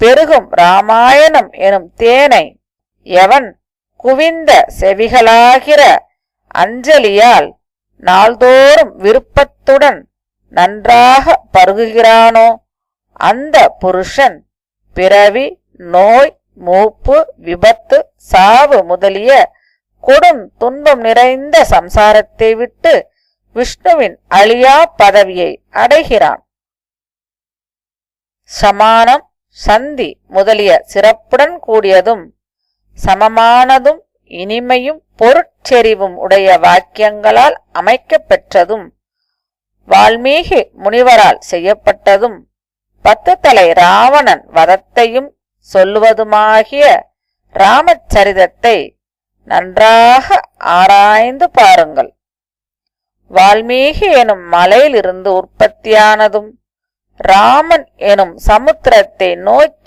பெருகும் ராமாயணம் எனும் தேனை எவன் குவிந்த செவிகளாகிற அஞ்சலியால் நாள்தோறும் விருப்பத்துடன் நன்றாக பருகுகிறானோ அந்த புருஷன் பிறவி நோய் மூப்பு விபத்து சாவு முதலிய கொடும் துன்பம் நிறைந்த சம்சாரத்தை விட்டு விஷ்ணுவின் அழியா பதவியை அடைகிறான். சமானம் சந்தி முதலிய சிறப்புடன் கூடியதும் சமமானதும் இனிமையும் பொருட்செறிவும் உடைய வாக்கியங்களால் அமைக்கப்பெற்றதும் வால்மீகி முனிவரால் செய்யப்பட்டதும் பத்து தலை ராவணன் வதத்தையும் சொல்லுவதுமாகிய ராமச்சரிதத்தை நன்றாக ஆராய்ந்து பாருங்கள். வால்மீகி எனும் மலையிலிருந்து உற்பத்தியானதும் ராமன் எனும் சமுத்திரத்தை நோக்கி